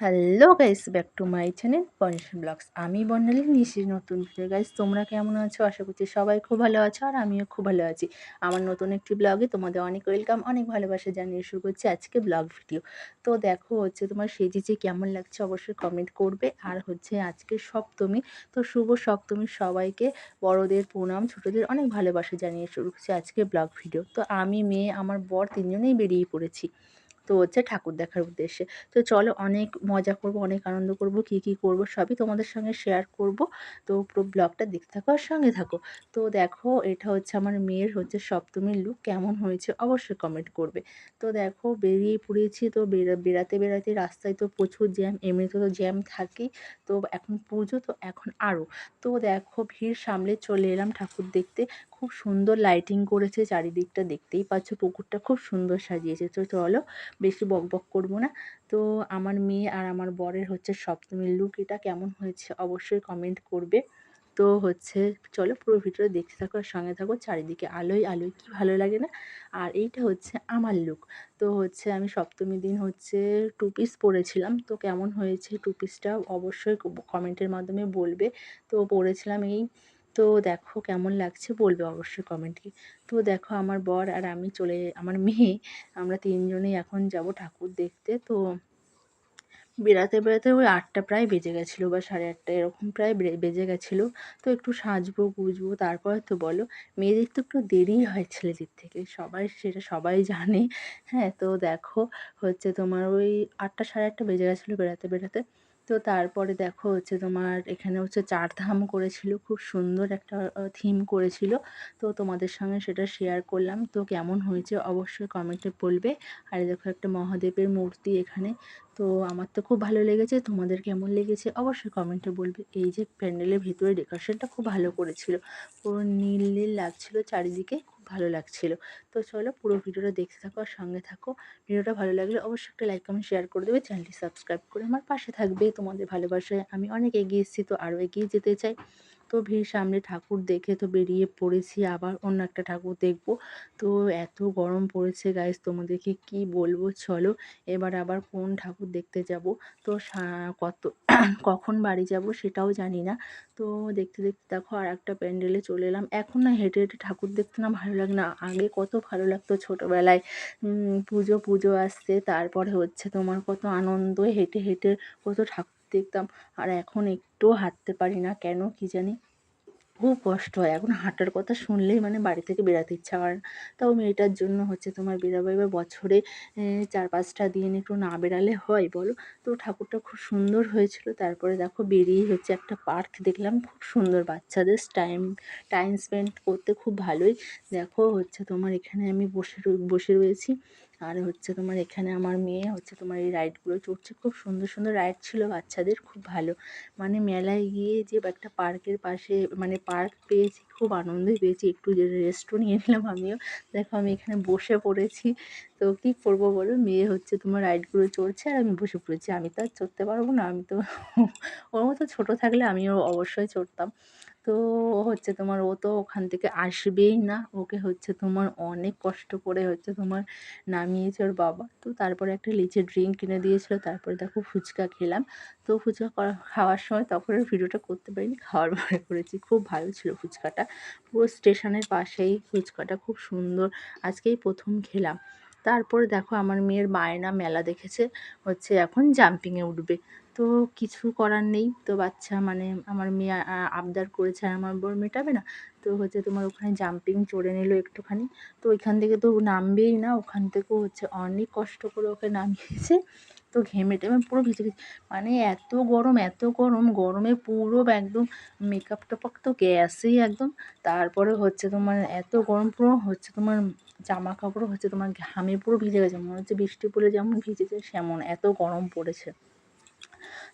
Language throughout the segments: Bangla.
Hello guys back to my channel বনিশন vlogs আমি বর্ণালী, নিশি নতুন। ভিডিও গাইস তোমরা কেমন আছো? আশা করছি সবাই খুব ভালো আছো আর আমিও খুব ভালো আছি। আমার নতুন একটি ব্লগে তোমাদের অনেক ওয়েলকাম অনেক ভালোবাসা জানিয়ে শুরু করছি আজকে ব্লগ ভিডিও তো দেখো হচ্ছে তোমার সেজেছে, কেমন লাগছে অবশ্যই কমেন্ট করবে। আর হচ্ছে আজকে সপ্তমী, তো শুভ সপ্তমী সবাইকে, বড়দের প্রণাম, ছোটদের অনেক ভালোবাসা জানিয়ে শুরু করছি আজকে ব্লগ ভিডিও তো আমি, মেয়ে, আমার বর তিনজনেই বেরিয়ে পড়েছি। তো হচ্ছে ঠাকুর দেখার উদ্দেশ্যে। তো চলো অনেক মজা করব, অনেক আনন্দ করব, কি কি করব সবই তোমাদের সঙ্গে শেয়ার করব। তো পুরো ব্লগটা দেখতে থাকো আর সঙ্গে থাকো। তো দেখো এটা হচ্ছে আমার মেয়ের হচ্ছে সপ্তমীর লুক কেমন হয়েছে অবশ্যই কমেন্ট করবে। তো দেখো বেরিয়ে পড়েছি, তো বেড়াতে বেড়াতে রাস্তায় তো প্রচুর জ্যাম এমনিতে তো জ্যাম থাকেই। তো এখন পুজো, তো এখন আরও তো দেখো ভিড় সামলে চলে এলাম ঠাকুর দেখতে। খুব সুন্দর লাইটিং করেছে, চারিদিকটা দেখতেই পাচ্ছ, পুকুরটা খুব সুন্দর সাজিয়েছে। তো চলো বেশি বক বক করব না। তো আমার মেয়ে আর আমার বরের হচ্ছে সপ্তমীর লুক এটা কেমন হয়েছে অবশ্যই কমেন্ট করবে। তো হচ্ছে চলো পুরো ভিডিওটা দেখতে থাকো আর সঙ্গে থাকো, চারিদিকে আলোয় আলোয় কি ভালো লাগে না? আর এইটা হচ্ছে আমার লুক তো হচ্ছে আমি সপ্তমীর দিন হচ্ছে টু পিস পরেছিলাম। তো কেমন হয়েছে টু পিসটা অবশ্যই কমেন্টের মাধ্যমে বলবে। তো পরেছিলাম এই তো দেখো কেমন লাগছে বলবে অবশ্যই কমেন্টে তো দেখো আমার বর আর আমি চলে, আমার মেয়ে, আমরা তিনজনেই এখন যাব ঠাকুর দেখতে। তো বেড়াতে বেড়াতে ওই আটটা প্রায় বেজে গেছিল বা সাড়ে আটটা এরকম প্রায় বেজে গেছিল। তো একটু সাজবো, গুজবো, তারপর তো বলো, মেয়েদের তো একটু দেরিই হয় ছেলেদের থেকে। সবাই সেটা সবাই জানে। হ্যাঁ তো দেখো হচ্ছে তোমার ওই আটটা, সাড়ে আটটা বেজে গেছিল বেড়াতে বেড়াতে। তো তারপরে দেখো হচ্ছে তোমার এখানে হচ্ছে চারধাম করেছিল, খুব সুন্দর একটা থিম করেছিল। তো তোমাদের সঙ্গে সেটা শেয়ার করলাম। তো কেমন হয়েছে অবশ্যই কমেন্টে বলবে। আর দেখো একটা মহাদেবের মূর্তি এখানে। তো আমার তো খুব ভালো লেগেছে। তোমাদের কেমন লেগেছে অবশ্যই কমেন্টে বলবে। এই যে প্যান্ডেলের ভিতরে ডেকোরেশনটা খুব ভালো করেছিল। পুরো নীল নীল লাগছিল চারিদিকে। ভালো লাগছিল। তো চলো পুরো ভিডিওটা দেখতে থাকো আর সঙ্গে থাকো। ভিডিওটা ভালো লাগলে অবশ্যই একটা লাইক কমেন্ট শেয়ার করে দেবে। চ্যানেলটি সাবস্ক্রাইব করে আমার পাশে থাকবে। তোমাদের ভালোবাসায় আমি অনেক এগিয়ে এসেছি, তো আরও এগিয়ে যেতে চাই। ভিড় সামনে ঠাকুর দেখে তো বেরিয়ে পড়েছি, আবার অন্য একটা ঠাকুর দেখব। তো এত গরম পড়েছে গাইজ তোমাদেরকে কি বলব? চলো এবার আবার কোন ঠাকুর দেখতে যাব? তো কত, কখন বাড়ি যাব সেটাও জানি না। তো দেখতে দেখতে দেখো আর একটা প্যান্ডেলে চলে এলাম। এখন না হেঁটে হেঁটে ঠাকুর দেখতে না ভালো লাগে না। আগে কত ভালো লাগতো ছোটোবেলায়। পুজো পুজো আসছে, তারপরে হচ্ছে তোমার কত আনন্দ, হেঁটে হেঁটে কত ঠাকুর দেখতাম। আর এখন একটুও হাঁটতে পারি না, কেন কি জানি? খুব কষ্ট হয়। এখন হাঁটার কথা শুনলেই মানে বাড়ি থেকে বেরাতে ইচ্ছা করে না। তাও মেয়েটার জন্য হচ্ছে তোমার বেরাবো এবার বছরে চার পাঁচটা দিন একটু না বেরালে হয়, বলো? তো ঠাকুরটা খুব সুন্দর হয়েছিল। তারপরে দেখো বেরিয়ে হচ্ছে একটা পার্ক দেখলাম। খুব সুন্দর বাচ্চাদের টাইম টাইম স্পেন্ড করতে খুব ভালোই। দেখো হচ্ছে তোমার এখানে আমি বসে বসে রয়েছি। আর হচ্ছে তোমার এখানে আমার মেয়ে, হচ্ছে তোমার এই রাইডগুলো চড়ছে। খুব সুন্দর সুন্দর রাইড ছিল বাচ্চাদের, খুব ভালো। মানে মেলায় গিয়ে যে একটা পার্কের পাশে মানে পার্ক পেয়েছি, খুব আনন্দই পেয়েছি। একটু রেস্টও নিয়ে নিলাম আমিও। দেখো আমি এখানে বসে পড়েছি। তো কী করব বলো? মেয়ে হচ্ছে তোমার রাইডগুলো চড়ছে আর আমি বসে পড়েছি। আমি তো আর চড়তে পারব না, আমি তো ওর মতো ছোটো থাকলে আমিও অবশ্যই চড়তাম। তো হচ্ছে তোমার ও তো ওখান থেকে আসবেই না। ওকে হচ্ছে তোমার অনেক কষ্ট করে হচ্ছে তোমার নামিয়েছে ওর বাবা। তো তারপরে একটা লিচে ড্রিঙ্ক কিনে দিয়েছিলো, তারপরে দেখো ফুচকা খেলাম। তো ফুচকা খাওয়ার সময় তখন ভিডিওটা করতে পারিনি, খাওয়ার পরে করেছি। খুব ভালো ছিল ফুচকাটা। পুরো স্টেশনের পাশেই ফুচকাটা খুব সুন্দর। আজকেই প্রথম খেলাম। তারপরে দেখো আমার মেয়ের বায়না মেলা দেখেছে, হচ্ছে এখন জাম্পিংয়ে উঠবে। তো কিছু করার নেই, তো বাচ্চা মানে আমার মেয়ে আবদার করেছে আর আমার বর মেটাবে না। তো হচ্ছে তোমার ওখানে জাম্পিং চড়ে নিল একটুখানি, তো ওইখান থেকে তো নামবেই না, ওখান থেকেও হচ্ছে অনেক কষ্ট করে ওকে নামিয়েছে। ঘেমে টেমে পুরো ভিজে গেছি। মানে এত গরম এত গরম, গরমে পুরো একদম মেকআপ টেকআপ তো গ্যাসেই একদম। তারপরে হচ্ছে তোমার এত গরম পুরো হচ্ছে তোমার জামা কাপড় হচ্ছে তোমার ঘামে পুরো ভিজে গেছে। মনে হচ্ছে বৃষ্টি পড়লে যেমন ভিজেছে সেমন এত গরম পড়েছে।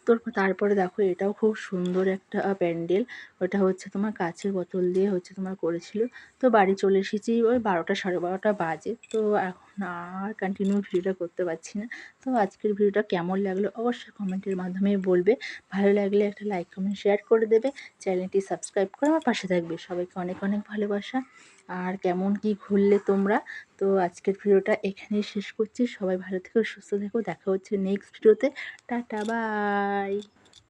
তো তারপরে দেখো এটাও খুব সুন্দর একটা প্যান্ডেল। ওটা হচ্ছে তোমার কাছের বোতল দিয়ে হচ্ছে তোমার করেছিল। তো বাড়ি চলে এসেছি ওই বারোটা সাড়ে বারোটা বাজে। তো এখন আর কন্টিনিউ ভিডিওটা করতে পারছি না। তো আজকের ভিডিওটা কেমন লাগল অবশ্যই কমেন্টের মাধ্যমে বলবে। ভালো লাগলে একটা লাইক কমেন্ট শেয়ার করে দেবে। চ্যানেলটি সাবস্ক্রাইব করে আমার পাশে থাকবে। সবাইকে অনেক অনেক ভালোবাসা। আর কেমন কি ঘুরলে তোমরা? তো আজকের ভিডিওটা এখানেই শেষ করছি। সবাই ভালো থেকো, সুস্থ থেকো। দেখা হচ্ছে নেক্সট ভিডিওতে। Tata bye